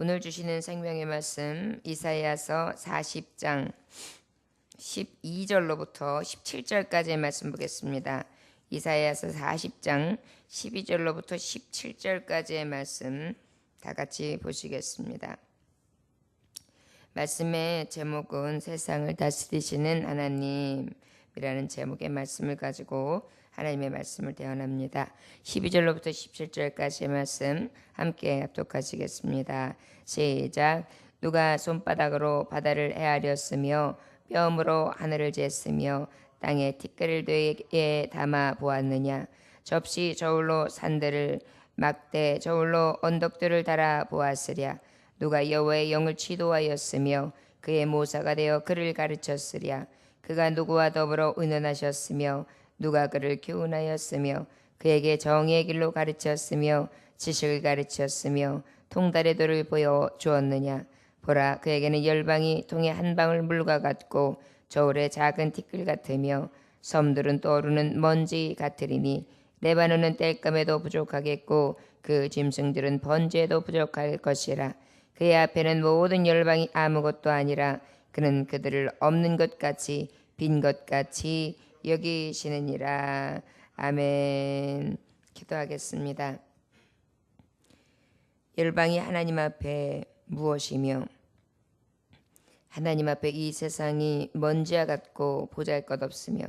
오늘 주시는 생명의 말씀 이사야서 40장 12절로부터 17절까지의 말씀 보겠습니다. 이사야서 40장 12절로부터 17절까지의 말씀 다 같이 보시겠습니다. 말씀의 제목은 세상을 다스리시는 하나님이라는 제목의 말씀을 가지고 하나님의 말씀을 대언합니다. 12절로부터 17절까지의 말씀 함께 합독하시겠습니다. 시작. 누가 손바닥으로 바다를 헤아렸으며 뼘으로 하늘을 쟀으며 땅에 티끌을 되게 담아 보았느냐 접시 저울로 산들을 막대 저울로 언덕들을 달아 보았으랴 누가 여호와의 영을 치도하였으며 그의 모사가 되어 그를 가르쳤으랴 그가 누구와 더불어 의논하셨으며 누가 그를 교훈하였으며 그에게 정의의 길로 가르쳤으며 지식을 가르쳤으며 통달의 도를 보여 주었느냐? 보라 그에게는 열방이 통에 한 방울 물과 같고 저울의 작은 티끌 같으며 섬들은 떠오르는 먼지 같으리니 레바논은 땔감에도 부족하겠고 그 짐승들은 번제에도 부족할 것이라. 그의 앞에는 모든 열방이 아무것도 아니라 그는 그들을 없는 것 같이 빈 것 같이 여기시느니라. 아멘. 기도하겠습니다. 열방이 하나님 앞에 무엇이며 하나님 앞에 이 세상이 먼지와 같고 보잘 것 없으며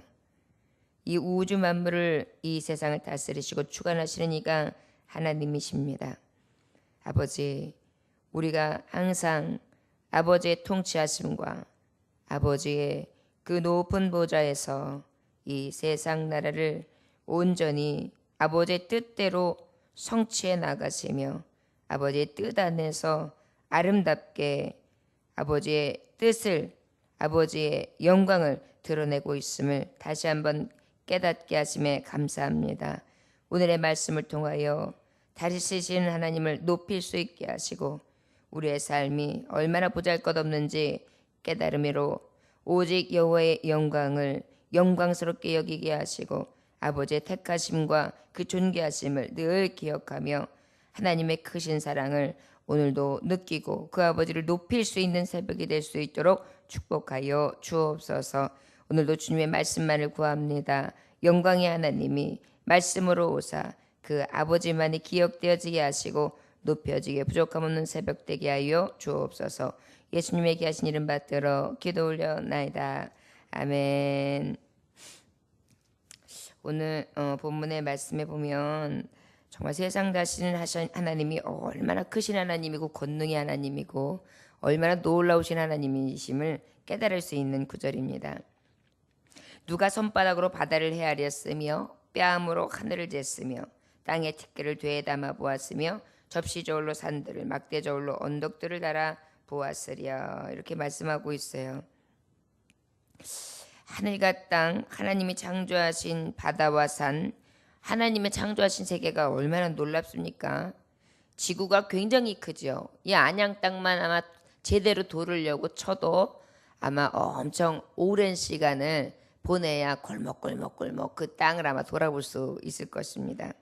이 우주 만물을 이 세상을 다스리시고 주관하시는 이가 하나님이십니다. 아버지, 우리가 항상 아버지의 통치하심과 아버지의 그 높은 보좌에서 이 세상 나라를 온전히 아버지의 뜻대로 성취해 나가시며 아버지의 뜻 안에서 아름답게 아버지의 뜻을 아버지의 영광을 드러내고 있음을 다시 한번 깨닫게 하심에 감사합니다. 오늘의 말씀을 통하여 다리시는 하나님을 높일 수 있게 하시고 우리의 삶이 얼마나 보잘것없는지 깨달음으로 오직 여호와의 영광을 영광스럽게 여기게 하시고 아버지의 택하심과 그 존귀하심을 늘 기억하며 하나님의 크신 사랑을 오늘도 느끼고 그 아버지를 높일 수 있는 새벽이 될 수 있도록 축복하여 주옵소서. 오늘도 주님의 말씀만을 구합니다. 영광의 하나님이 말씀으로 오사 그 아버지만이 기억되어지게 하시고 높여지게 부족함 없는 새벽 되게 하여 주옵소서. 예수님에게 하신 이름 받들어 기도 올려나이다. 아멘. 오늘 어, 본문의 말씀에 보면 정말 세상 다스리는 하나님이 얼마나 크신 하나님이고 권능의 하나님이고 얼마나 놀라우신 하나님이심을 깨달을 수 있는 구절입니다. 누가 손바닥으로 바다를 헤아렸으며 뺨으로 하늘을 쟀으며 땅에 티끌을 되에 담아 보았으며 접시 저울로 산들을 막대 저울로 언덕들을 달아 보았으랴 이렇게 말씀하고 있어요. 하늘과 땅 하나님이 창조하신 바다와 산 하나님의 창조하신 세계가 얼마나 놀랍습니까? 지구가 굉장히 크죠. 이 안양 땅만 아마 제대로 돌으려고 쳐도 아마 엄청 오랜 시간을 보내야 골목골목골목 그 땅을 아마 돌아볼 수 있을 것입니다.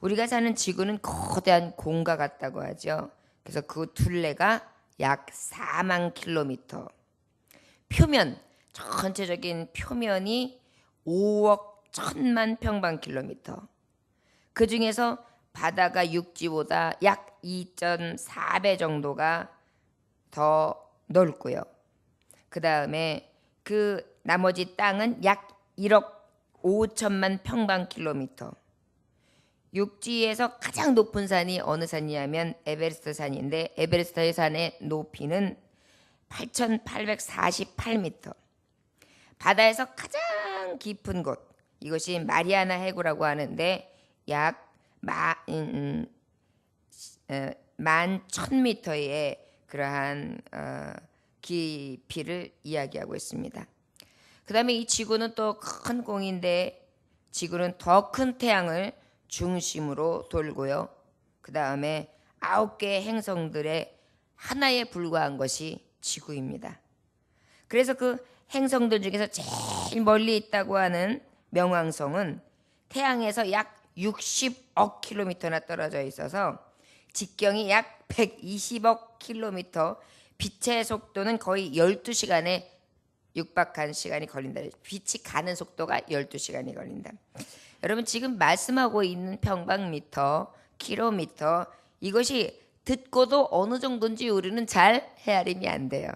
우리가 사는 지구는 거대한 공과 같다고 하죠. 그래서 그 둘레가 약 4만 킬로미터. 표면 전체적인 표면이 5억 천만 평방 킬로미터. 그 중에서 바다가 육지보다 약 2.4배 정도가 더 넓고요. 그 다음에 그 나머지 땅은 약 1억 5천만 평방 킬로미터. 육지에서 가장 높은 산이 어느 산이냐면 에베레스트 산인데 에베레스트 산의 높이는 8,848m. 바다에서 가장 깊은 곳 이것이 마리아나 해구라고 하는데 약 마, 음, 음, 만 천미터의 그러한 어, 깊이를 이야기하고 있습니다. 그 다음에 이 지구는 또 큰 공인데 지구는 더 큰 태양을 중심으로 돌고요. 그 다음에 아홉 개의 행성들의 하나에 불과한 것이 지구입니다. 그래서 그 행성들 중에서 제일 멀리 있다고 하는 명왕성은 태양에서 약 60억 킬로미터나 떨어져 있어서 직경이 약 120억 킬로미터, 빛의 속도는 거의 12시간에 육박한 시간이 걸린다. 빛이 가는 속도가 12시간이 걸린다. 여러분 지금 말씀하고 있는 평방미터, 킬로미터 이것이 듣고도 어느 정도인지 우리는 잘 헤아림이 안 돼요.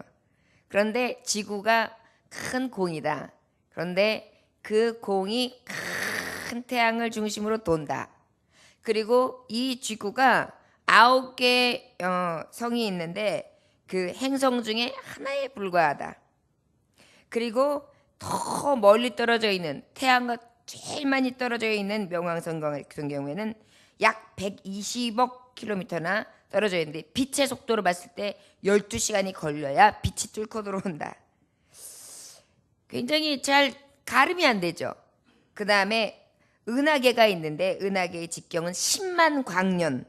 그런데 지구가 큰 공이다. 그런데 그 공이 큰 태양을 중심으로 돈다. 그리고 이 지구가 아홉 개 어, 성이 있는데 그 행성 중에 하나에 불과하다. 그리고 더 멀리 떨어져 있는 태양과 제일 많이 떨어져 있는 명왕성 같은 경우에는 약 120억 킬로미터나 떨어져 있는데 빛의 속도로 봤을 때 12시간이 걸려야 빛이 뚫고 들어온다. 굉장히 잘 가름이 안 되죠. 그 다음에 은하계가 있는데 은하계의 직경은 10만 광년,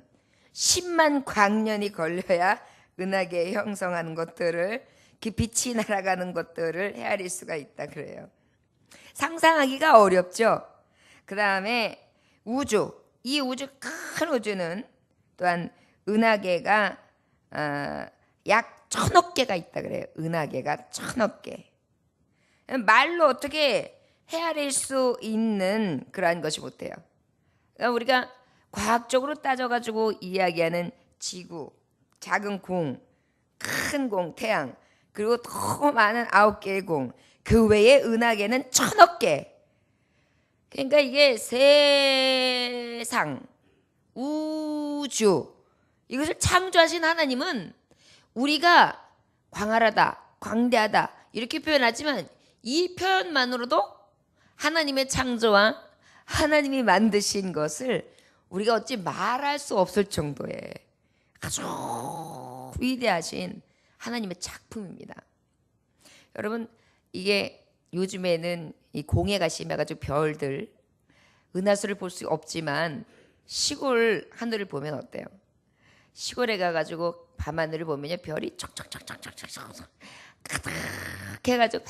10만 광년이 걸려야 은하계 형성하는 것들을 그 빛이 날아가는 것들을 헤아릴 수가 있다 그래요. 상상하기가 어렵죠. 그 다음에 우주, 이 우주 큰 우주는 또한 은하계가 어, 약 천억 개가 있다 그래요. 은하계가 천억 개. 말로 어떻게 헤아릴 수 있는 그러한 것이 못해요. 그러니까 우리가 과학적으로 따져가지고 이야기하는 지구, 작은 공, 큰 공, 태양, 그리고 더 많은 아홉 개의 공, 그 외에 은하계는 천억 개. 그러니까 이게 세상, 우주, 이것을 창조하신 하나님은 우리가 광활하다, 광대하다, 이렇게 표현하지만 이 표현만으로도 하나님의 창조와 하나님이 만드신 것을 우리가 어찌 말할 수 없을 정도의 아주 위대하신 하나님의 작품입니다. 여러분 이게 요즘에는 이 공해가 심해가지고 별들 은하수를 볼 수 없지만 시골 하늘을 보면 어때요? 시골에 가가지고 밤하늘을 보면요 별이 척척척척척척 가득해가지고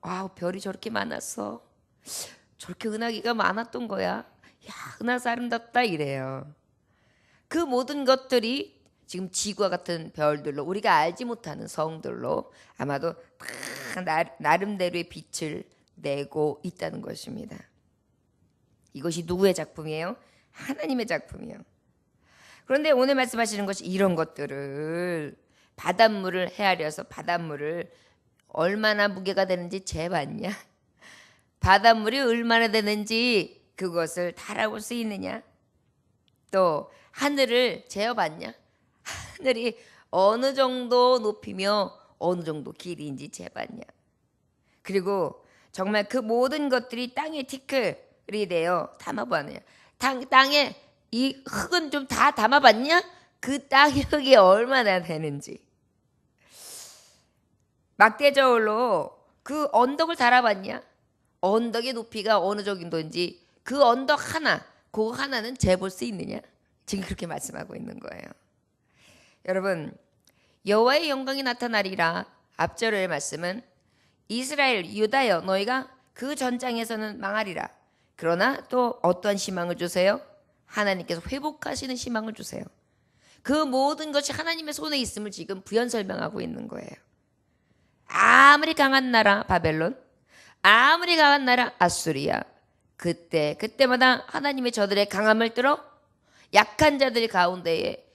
와 별이 저렇게 많았어 저렇게 은하기가 많았던 거야 야 은하수 아름답다 이래요 그 모든 것들이 지금 지구와 같은 별들로 우리가 알지 못하는 성들로 아마도 다 나름대로의 빛을 내고 있다는 것입니다. 이것이 누구의 작품이에요? 하나님의 작품이에요. 그런데 오늘 말씀하시는 것이 이런 것들을 바닷물을 헤아려서 바닷물을 얼마나 무게가 되는지 재봤냐? 바닷물이 얼마나 되는지 그것을 다 알아볼 수 있느냐? 또 하늘을 재어봤냐? 하늘이 어느 정도 높이며 어느 정도 길이인지 재봤냐? 그리고 정말 그 모든 것들이 땅에 티끌이 되어 담아봤냐? 땅, 땅에 이 흙은 좀 다 담아봤냐? 그 땅의 흙이 얼마나 되는지. 막대 저울로 그 언덕을 달아봤냐? 언덕의 높이가 어느 정도인지 그 언덕 하나, 그 하나는 재볼 수 있느냐? 지금 그렇게 말씀하고 있는 거예요. 여러분, 여호와의 영광이 나타나리라. 앞절의 말씀은 이스라엘 유다여 너희가 그 전장에서는 망하리라. 그러나 또 어떠한 희망을 주세요? 하나님께서 회복하시는 희망을 주세요. 그 모든 것이 하나님의 손에 있음을 지금 부연 설명하고 있는 거예요. 아무리 강한 나라 바벨론, 아무리 강한 나라 아수리아, 그때 그때마다 하나님의 저들의 강함을 들어 약한 자들 가운데에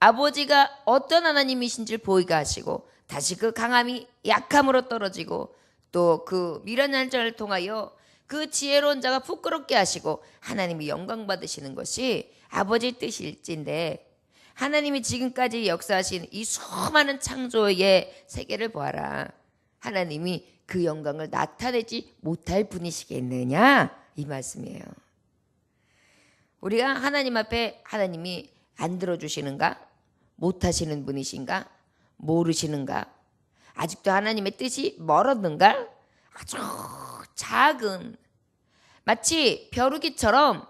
아버지가 어떤 하나님이신지를 보이게 하시고 다시 그 강함이 약함으로 떨어지고 또 그 미련한 자를 통하여 그 지혜로운 자가 부끄럽게 하시고 하나님이 영광 받으시는 것이 아버지의 뜻일진데 하나님이 지금까지 역사하신 이 수많은 창조의 세계를 보아라. 하나님이 그 영광을 나타내지 못할 분이시겠느냐 이 말씀이에요. 우리가 하나님 앞에 하나님이 안 들어주시는가? 못하시는 분이신가? 모르시는가? 아직도 하나님의 뜻이 멀었는가? 아주 작은 마치 벼루기처럼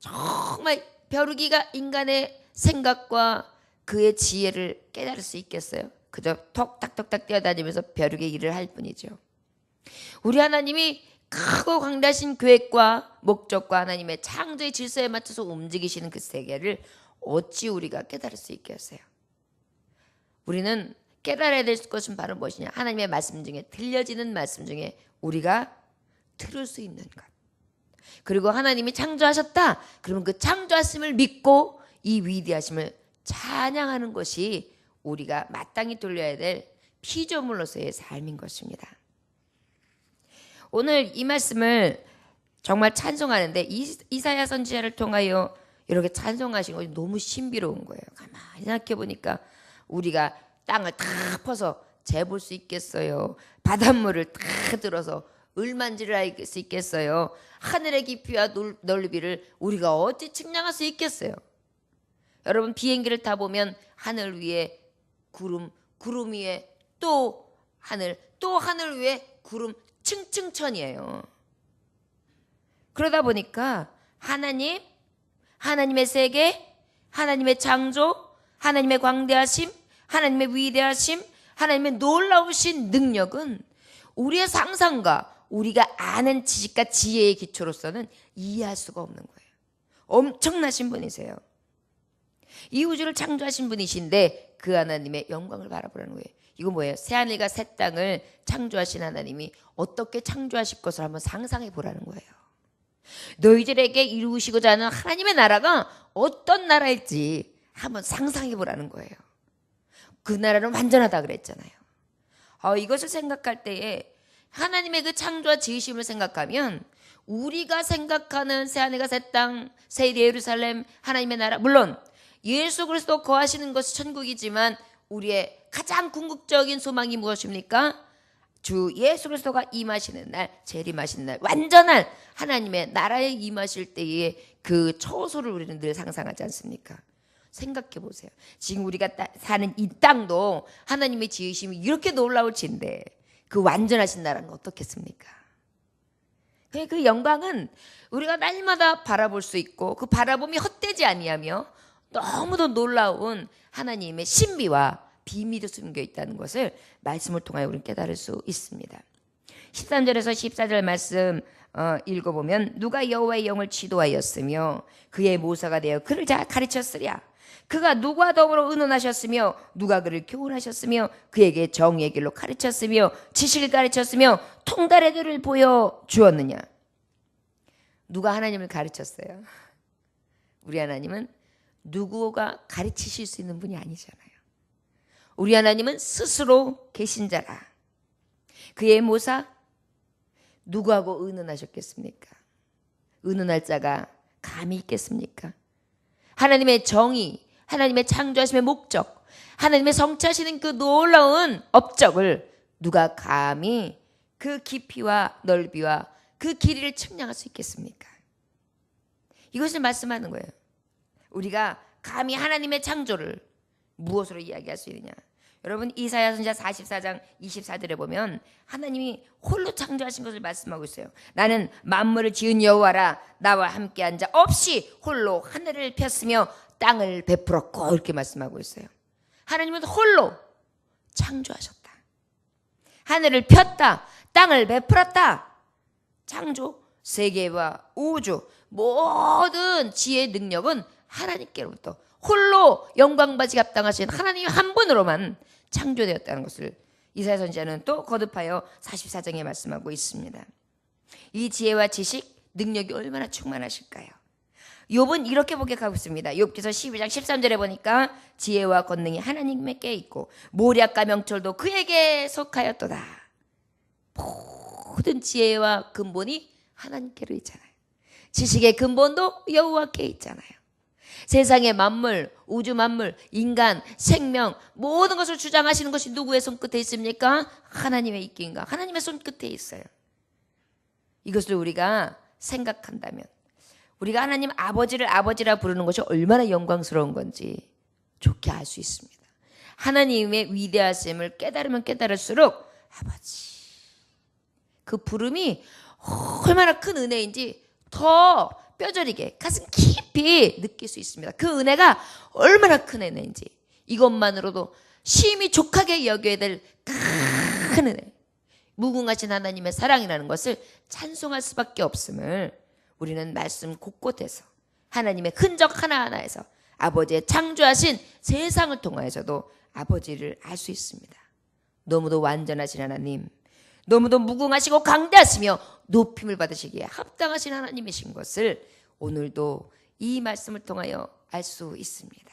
정말 벼루기가 인간의 생각과 그의 지혜를 깨달을 수 있겠어요? 그저 톡탁톡탁 뛰어다니면서 벼룩의 일을 할 뿐이죠. 우리 하나님이 크고 광대하신 계획과 목적과 하나님의 창조의 질서에 맞춰서 움직이시는 그 세계를 어찌 우리가 깨달을 수 있겠어요? 우리는 깨달아야 될 것은 바로 무엇이냐? 하나님의 말씀 중에 들려지는 말씀 중에 우리가 들을 수 있는 것. 그리고 하나님이 창조하셨다. 그러면 그 창조하심을 믿고 이 위대하심을 찬양하는 것이 우리가 마땅히 돌려야 될 피조물로서의 삶인 것입니다. 오늘 이 말씀을 정말 찬송하는데 이- 이사야 선지자를 통하여 이렇게 찬송하신 것이 너무 신비로운 거예요. 가만히 생각해 보니까 우리가 땅을 다 퍼서 재볼 수 있겠어요. 바닷물을 다 들어서 을만지를 알 수 있겠어요. 하늘의 깊이와 놀- 넓이를 우리가 어찌 측량할 수 있겠어요. 여러분 비행기를 타 보면 하늘 위에 구름, 구름 위에 또 하늘, 또 하늘 위에 구름 층층천이에요. 그러다 보니까 하나님, 하나님의 세계, 하나님의 창조, 하나님의 광대하심, 하나님의 위대하심, 하나님의 놀라우신 능력은 우리의 상상과 우리가 아는 지식과 지혜의 기초로서는 이해할 수가 없는 거예요. 엄청나신 분이세요. 이 우주를 창조하신 분이신데 그 하나님의 영광을 바라보라는 거예요. 이거 뭐예요? 새하늘과 새 땅을 창조하신 하나님이 어떻게 창조하실 것을 한번 상상해 보라는 거예요. 너희들에게 이루시고자 하는 하나님의 나라가 어떤 나라일지 한번 상상해 보라는 거예요. 그 나라는 완전하다 그랬잖아요. 어, 이것을 생각할 때에 하나님의 그 창조와 지으심을 생각하면 우리가 생각하는 새하늘과 새 땅, 새 예루살렘, 하나님의 나라 물론 예수 그리스도 거하시는 것이 천국이지만 우리의 가장 궁극적인 소망이 무엇입니까? 주 예수 그리스도가 임하시는 날, 재림하시는 날, 완전한 하나님의 나라에 임하실 때의 그 처소를 우리는 늘 상상하지 않습니까? 생각해 보세요. 지금 우리가 따- 사는 이 땅도 하나님의 지으심이 이렇게 놀라울 진데 그 완전하신 나라는 어떻겠습니까? 그- 그 영광은 우리가 날마다 바라볼 수 있고 그 바라봄이 헛되지 아니하며 너무도 놀라운 하나님의 신비와 비밀이 숨겨 있다는 것을 말씀을 통하여 우리는 깨달을 수 있습니다. 13절에서 14절 말씀 어, 읽어보면 누가 여호와의 영을 지도하였으며 그의 모사가 되어 그를 잘 가르쳤으랴 그가 누가 더불어 의논하셨으며 누가 그를 교훈하셨으며 그에게 정의의 길로 가르쳤으며 지식을 가르쳤으며 통달의 들을 보여 주었느냐 누가 하나님을 가르쳤어요 우리 하나님은 누구가 가르치실 수 있는 분이 아니잖아요 우리 하나님은 스스로 계신 자라 그의 모사 누구하고 의논하셨겠습니까? 의논할 자가 감히 있겠습니까? 하나님의 정의, 하나님의 창조하심의 목적, 하나님의 성취하시는 그 놀라운 업적을 누가 감히 그 깊이와 넓이와 그 길이를 측량할 수 있겠습니까? 이것을 말씀하는 거예요. 우리가 감히 하나님의 창조를 무엇으로 이야기할 수 있느냐? 여러분 이사야 선지자 44장 24절에 보면 하나님이 홀로 창조하신 것을 말씀하고 있어요. 나는 만물을 지은 여호와라 나와 함께 앉아 없이 홀로 하늘을 폈으며 땅을 베풀었고 이렇게 말씀하고 있어요. 하나님은 홀로 창조하셨다. 하늘을 폈다. 땅을 베풀었다. 창조 세계와 우주 모든 지혜의 능력은 하나님께로부터 홀로 영광받이 합당하신 하나님 한 분으로만 창조되었다는 것을 이사야 선지자는 또 거듭하여 44장에 말씀하고 있습니다. 이 지혜와 지식, 능력이 얼마나 충만하실까요? 욥은 이렇게 복역하고 있습니다. 욥기서 12장 13절에 보니까 지혜와 권능이 하나님께 있고 모략과 명철도 그에게 속하였도다. 모든 지혜와 근본이 하나님께로 있잖아요. 지식의 근본도 여호와께 있잖아요. 세상의 만물, 우주 만물, 인간, 생명 모든 것을 주장하시는 것이 누구의 손끝에 있습니까? 하나님의 있기인가? 하나님의 손끝에 있어요. 이것을 우리가 생각한다면 우리가 하나님 아버지를 아버지라 부르는 것이 얼마나 영광스러운 건지 좋게 알 수 있습니다. 하나님의 위대하심을 깨달으면 깨달을수록 아버지 그 부름이 얼마나 큰 은혜인지 더 뼈저리게 가슴 깊이 느낄 수 있습니다. 그 은혜가 얼마나 큰 은혜인지 이것만으로도 심히 족하게 여겨야 될 큰 은혜. 무궁하신 하나님의 사랑이라는 것을 찬송할 수밖에 없음을 우리는 말씀 곳곳에서 하나님의 흔적 하나하나에서 아버지의 창조하신 세상을 통하여서도 아버지를 알 수 있습니다. 너무도 완전하신 하나님, 너무도 무궁하시고 강대하시며 높임을 받으시기에 합당하신 하나님이신 것을 오늘도 이 말씀을 통하여 알 수 있습니다.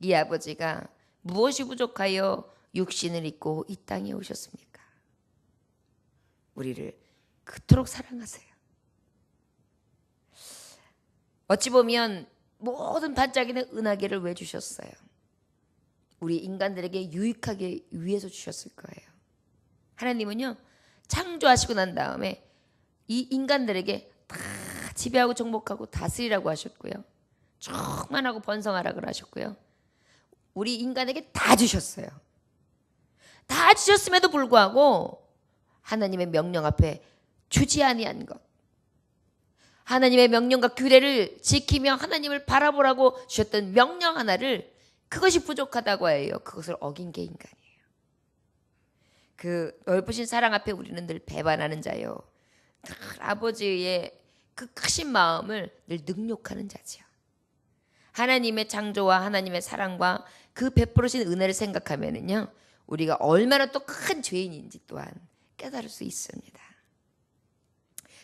이 아버지가 무엇이 부족하여 육신을 입고 이 땅에 오셨습니까? 우리를 그토록 사랑하세요. 어찌 보면 모든 반짝이는 은하계를 왜 주셨어요? 우리 인간들에게 유익하게 위해서 주셨을 거예요. 하나님은요, 창조하시고 난 다음에 이 인간들에게 다 지배하고 정복하고 다스리라고 하셨고요. 충만하고 번성하라고 하셨고요. 우리 인간에게 다 주셨어요. 다 주셨음에도 불구하고 하나님의 명령 앞에 주지 아니한 것. 하나님의 명령과 규례를 지키며 하나님을 바라보라고 주셨던 명령 하나를 그것이 부족하다고 해요. 그것을 어긴 게 인간이에요. 그 넓으신 사랑 앞에 우리는 늘 배반하는 자요. 늘 아버지의 그 크신 마음을 늘 능욕하는 자지요. 하나님의 창조와 하나님의 사랑과 그 베풀으신 은혜를 생각하면은요. 우리가 얼마나 또 큰 죄인인지 또한 깨달을 수 있습니다.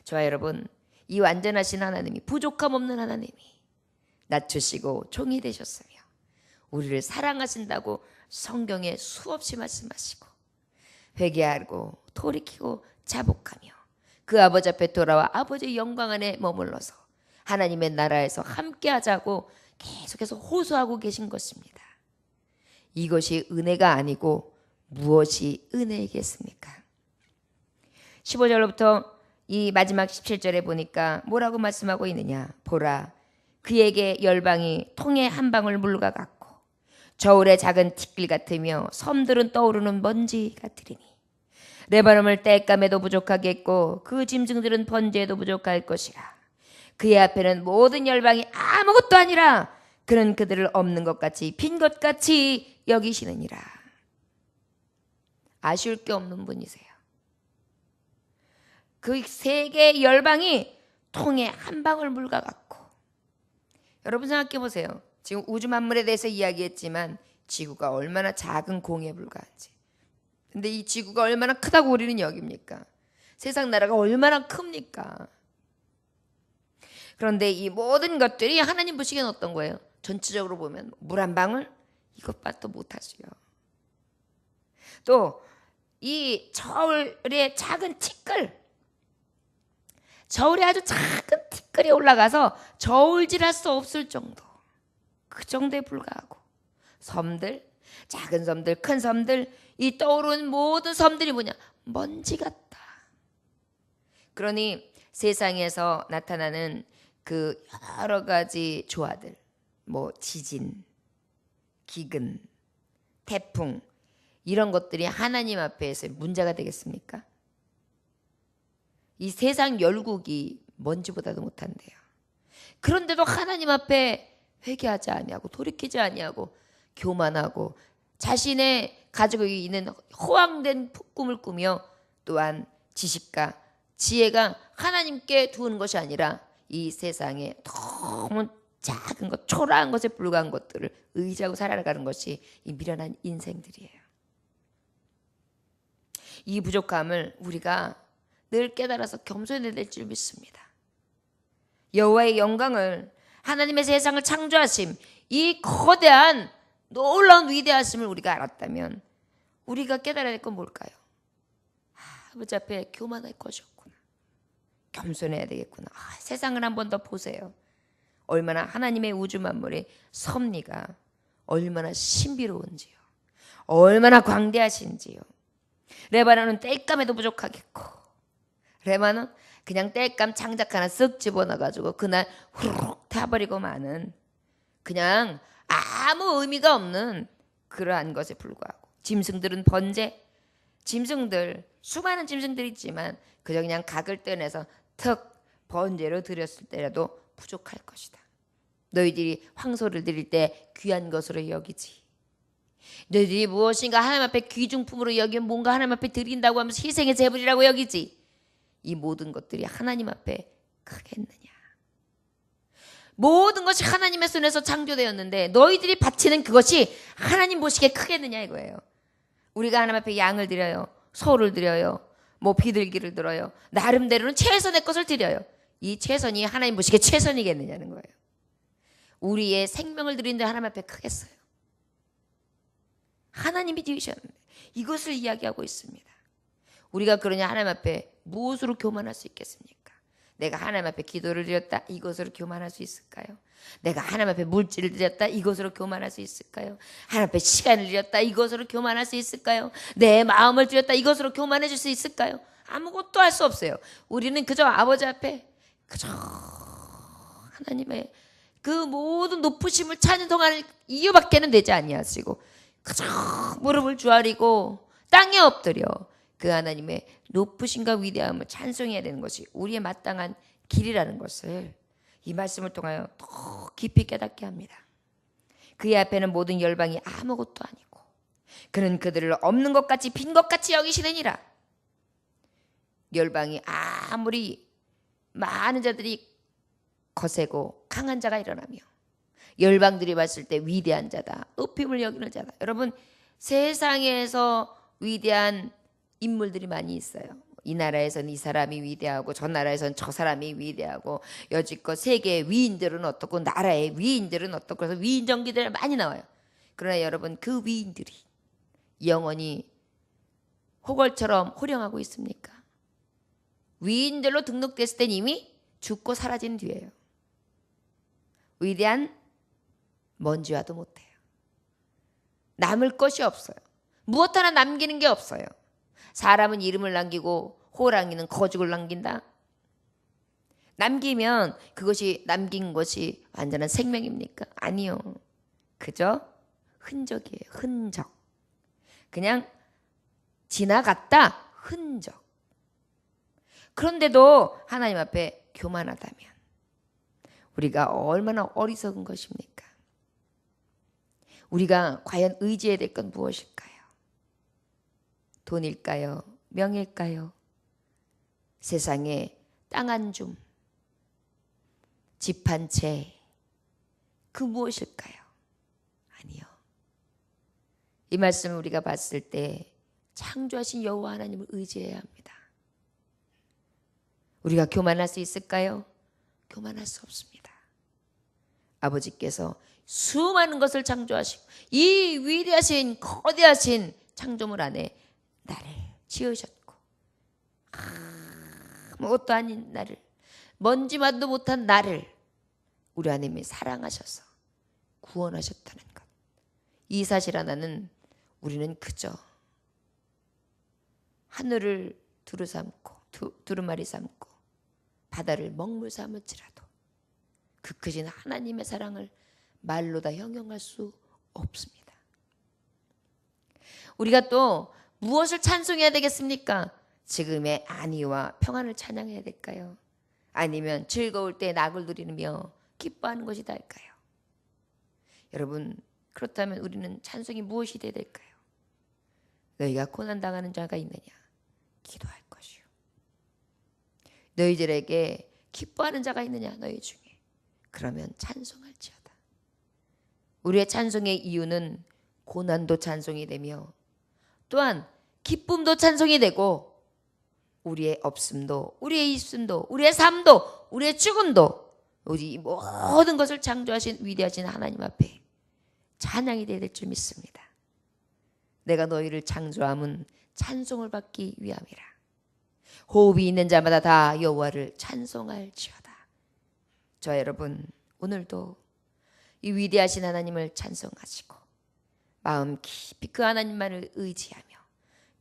저와 여러분, 이 완전하신 하나님이 부족함 없는 하나님이 낮추시고 종이 되셨으며 우리를 사랑하신다고 성경에 수없이 말씀하시고 회개하고 돌이키고 자복하며 그 아버지 앞에 돌아와 아버지의 영광 안에 머물러서 하나님의 나라에서 함께 하자고 계속해서 호소하고 계신 것입니다. 이것이 은혜가 아니고 무엇이 은혜이겠습니까? 15절로부터 이 마지막 17절에 보니까 뭐라고 말씀하고 있느냐? 보라, 그에게 열방이 통에 한 방울 물과 같고 저울의 작은 티끌 같으며 섬들은 떠오르는 먼지 같으리니. 레바논을 땔감에도 부족하겠고 그 짐승들은 번제에도 부족할 것이라. 그의 앞에는 모든 열방이 아무것도 아니라 그는 그들을 없는 것 같이 빈 것 같이 여기시느니라. 아쉬울 게 없는 분이세요 그 세계 열방이 통에 한 방울 물과 같고 여러분 생각해 보세요. 지금 우주 만물에 대해서 이야기했지만 지구가 얼마나 작은 공에 불과한지. 근데 이 지구가 얼마나 크다고 우리는 여깁니까? 세상 나라가 얼마나 큽니까? 그런데 이 모든 것들이 하나님 보시기엔 어떤 거예요? 전체적으로 보면 물 한 방울 이것밖에 못하지요. 또 이 저울의 작은 티끌 저울에 아주 작은 티끌이 올라가서 저울질할 수 없을 정도. 그 정도에 불과하고 섬들, 작은 섬들, 큰 섬들, 이 떠오르는 모든 섬들이 뭐냐? 먼지 같다. 그러니 세상에서 나타나는 그 여러 가지 조화들, 뭐 지진, 기근, 태풍 이런 것들이 하나님 앞에서 문제가 되겠습니까? 이 세상 열국이 먼지보다도 못한대요. 그런데도 하나님 앞에 회개하지 아니하고 돌이키지 아니하고 교만하고 자신의 가지고 있는 허황된 꿈을 꾸며 또한 지식과 지혜가 하나님께 두는 것이 아니라 이 세상에 너무 작은 것, 초라한 것에 불과한 것들을 의지하고 살아가는 것이 이 미련한 인생들이에요. 이 부족함을 우리가 늘 깨달아서 겸손해야 될 줄 믿습니다. 여호와의 영광을 하나님의 세상을 창조하심 이 거대한 놀라운 위대하심을 우리가 알았다면 우리가 깨달아야 될 건 뭘까요? 아버지 앞에 교만할 것이었구나. 겸손해야 되겠구나. 아, 세상을 한 번 더 보세요. 얼마나 하나님의 우주 만물의 섭리가 얼마나 신비로운지요. 얼마나 광대하신지요. 레바논은 땔감에도 부족하겠고 레마는 그냥 땔감 장작 하나 쓱 집어넣어가지고 그날 후루룩 타버리고 마는 그냥 아무 의미가 없는 그러한 것에 불과하고 짐승들은 번제 짐승들 수많은 짐승들이 있지만 그저 그냥 각을 떼내서 턱 번제로 드렸을 때라도 부족할 것이다. 너희들이 황소를 드릴 때 귀한 것으로 여기지. 너희들이 무엇인가 하나님 앞에 귀중품으로 여기면 뭔가 하나님 앞에 드린다고 하면서 희생의 제물이라고 여기지. 이 모든 것들이 하나님 앞에 크겠느냐. 모든 것이 하나님의 손에서 창조되었는데 너희들이 바치는 그것이 하나님 보시기에 크겠느냐 이거예요. 우리가 하나님 앞에 양을 드려요. 소를 드려요. 뭐 비둘기를 들어요. 나름대로는 최선의 것을 드려요. 이 최선이 하나님 보시기에 최선이겠느냐는 거예요. 우리의 생명을 드리는데 하나님 앞에 크겠어요. 하나님이 지으셨는데 이것을 이야기하고 있습니다. 우리가 그러냐 하나님 앞에 무엇으로 교만할 수 있겠습니까? 내가 하나님 앞에 기도를 드렸다 이것으로 교만할 수 있을까요? 내가 하나님 앞에 물질을 드렸다 이것으로 교만할 수 있을까요? 하나님 앞에 시간을 드렸다 이것으로 교만할 수 있을까요? 내 마음을 드렸다 이것으로 교만해 줄수 있을까요? 아무것도 할 수 없어요. 우리는 그저 아버지 앞에 그저 하나님의 그 모든 높으심을 찾는 동안 이유밖에는 되지 아니하시고 그저 무릎을 주아리고 땅에 엎드려 그 하나님의 높으심과 위대함을 찬송해야 되는 것이 우리의 마땅한 길이라는 것을 이 말씀을 통하여 더 깊이 깨닫게 합니다. 그의 앞에는 모든 열방이 아무것도 아니고 그는 그들을 없는 것 같이 빈 것 같이 여기시느니라. 열방이 아무리 많은 자들이 거세고 강한 자가 일어나며 열방들이 봤을 때 위대한 자다. 높임을 여기는 자다. 여러분 세상에서 위대한 인물들이 많이 있어요. 이 나라에선 이 사람이 위대하고 저 나라에선 저 사람이 위대하고 여지껏 세계의 위인들은 어떻고 나라의 위인들은 어떻고 그래서 위인 전기들 많이 나와요. 그러나 여러분 그 위인들이 영원히 호걸처럼 호령하고 있습니까? 위인들로 등록됐을 땐 이미 죽고 사라진 뒤에요. 위대한 먼지와도 못해요. 남을 것이 없어요. 무엇 하나 남기는 게 없어요. 사람은 이름을 남기고 호랑이는 거죽을 남긴다. 남기면 그것이 남긴 것이 완전한 생명입니까? 아니요. 그저 흔적이에요. 흔적. 그냥 지나갔다. 흔적. 그런데도 하나님 앞에 교만하다면 우리가 얼마나 어리석은 것입니까? 우리가 과연 의지해야 될 건 무엇일까요? 돈일까요? 명일까요? 세상에 땅 한 줌, 집 한 채, 그 무엇일까요? 아니요. 이 말씀을 우리가 봤을 때 창조하신 여호와 하나님을 의지해야 합니다. 우리가 교만할 수 있을까요? 교만할 수 없습니다. 아버지께서 수많은 것을 창조하시고 이 위대하신 거대하신 창조물 안에 나를 지으셨고 아무것도 아닌 나를 먼지만도 못한 나를 우리 하나님이 사랑하셔서 구원하셨다는 것. 이 사실 하나는 우리는 그저 하늘을 두루 삼고 두, 두루마리 삼고 바다를 먹물 삼을지라도 그 크신 하나님의 사랑을 말로 다 형용할 수 없습니다. 우리가 또 무엇을 찬송해야 되겠습니까? 지금의 안위와 평안을 찬양해야 될까요? 아니면 즐거울 때 낙을 누리며 기뻐하는 것이 다일까요? 여러분 그렇다면 우리는 찬송이 무엇이 되야 될까요? 너희가 고난 당하는 자가 있느냐? 기도할 것이요. 너희들에게 기뻐하는 자가 있느냐? 너희 중에 그러면 찬송할지어다. 우리의 찬송의 이유는 고난도 찬송이 되며 또한 기쁨도 찬송이 되고 우리의 없음도 우리의 있음도 우리의 삶도 우리의 죽음도 우리 모든 것을 창조하신 위대하신 하나님 앞에 찬양이 되야 될 줄 믿습니다. 내가 너희를 창조함은 찬송을 받기 위함이라. 호흡이 있는 자마다 다 여호와를 찬송할지어다. 저 여러분 오늘도 이 위대하신 하나님을 찬송하시고 마음 깊이 그 하나님만을 의지하며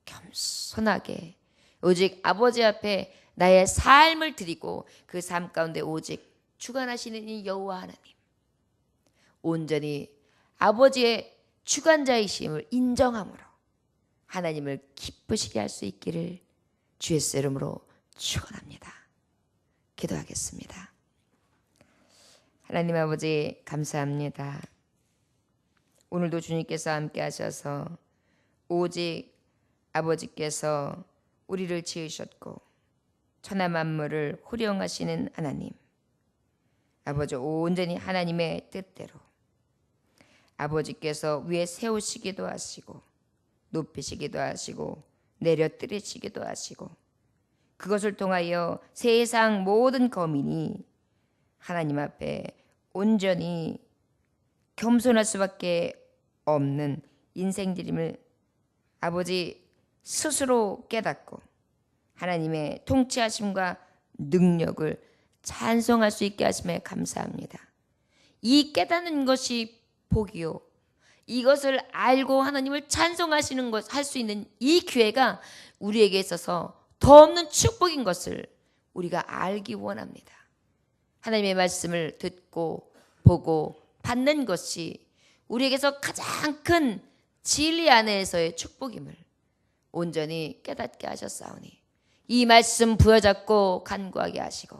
겸손하게 오직 아버지 앞에 나의 삶을 드리고 그 삶 가운데 오직 주관하시는 이 여호와 하나님 온전히 아버지의 주관자이심을 인정함으로 하나님을 기쁘시게 할 수 있기를 주의 이름으로 축원합니다. 기도하겠습니다. 하나님 아버지 감사합니다. 오늘도 주님께서 함께 하셔서 오직 아버지께서 우리를 지으셨고 천하 만물을 호령하시는 하나님 아버지 온전히 하나님의 뜻대로 아버지께서 위에 세우시기도 하시고 높이시기도 하시고 내려뜨리시기도 하시고 그것을 통하여 세상 모든 거민이 하나님 앞에 온전히 겸손할 수밖에 없는 인생들임을 아버지 스스로 깨닫고 하나님의 통치하심과 능력을 찬송할 수 있게 하심에 감사합니다. 이 깨닫는 것이 복이요. 이것을 알고 하나님을 찬송하시는 것 할 수 있는 이 기회가 우리에게 있어서 더 없는 축복인 것을 우리가 알기 원합니다. 하나님의 말씀을 듣고 보고 받는 것이 우리에게서 가장 큰 진리 안에서의 축복임을 온전히 깨닫게 하셨사오니 이 말씀 부여잡고 간구하게 하시고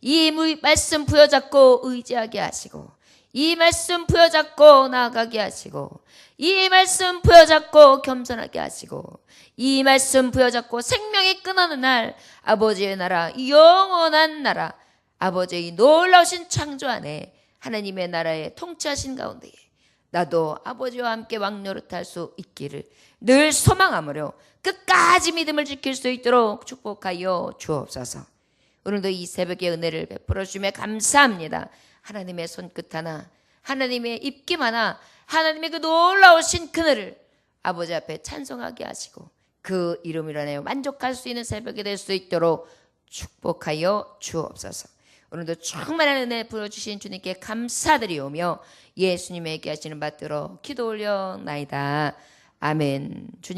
이 무- 말씀 부여잡고 의지하게 하시고 이 말씀 부여잡고 나아가게 하시고 이 말씀 부여잡고 겸손하게 하시고 이 말씀 부여잡고 생명이 끊어는 날 아버지의 나라 영원한 나라 아버지의 놀라우신 창조 안에 하나님의 나라에 통치하신 가운데에 나도 아버지와 함께 왕노릇할 수 있기를 늘 소망하므로 끝까지 믿음을 지킬 수 있도록 축복하여 주옵소서. 오늘도 이 새벽의 은혜를 베풀어 주심에 감사합니다. 하나님의 손끝 하나, 하나님의 입김 하나, 하나님의 그 놀라우신 그늘을 아버지 앞에 찬송하게 하시고 그 인하여 만족할 수 있는 새벽이 될 수 있도록 축복하여 주옵소서. 오늘도 충만한 은혜 부어주신 주님께 감사드리오며 예수님에게 하시는 받들어 기도 올려 나이다. 아멘. 주님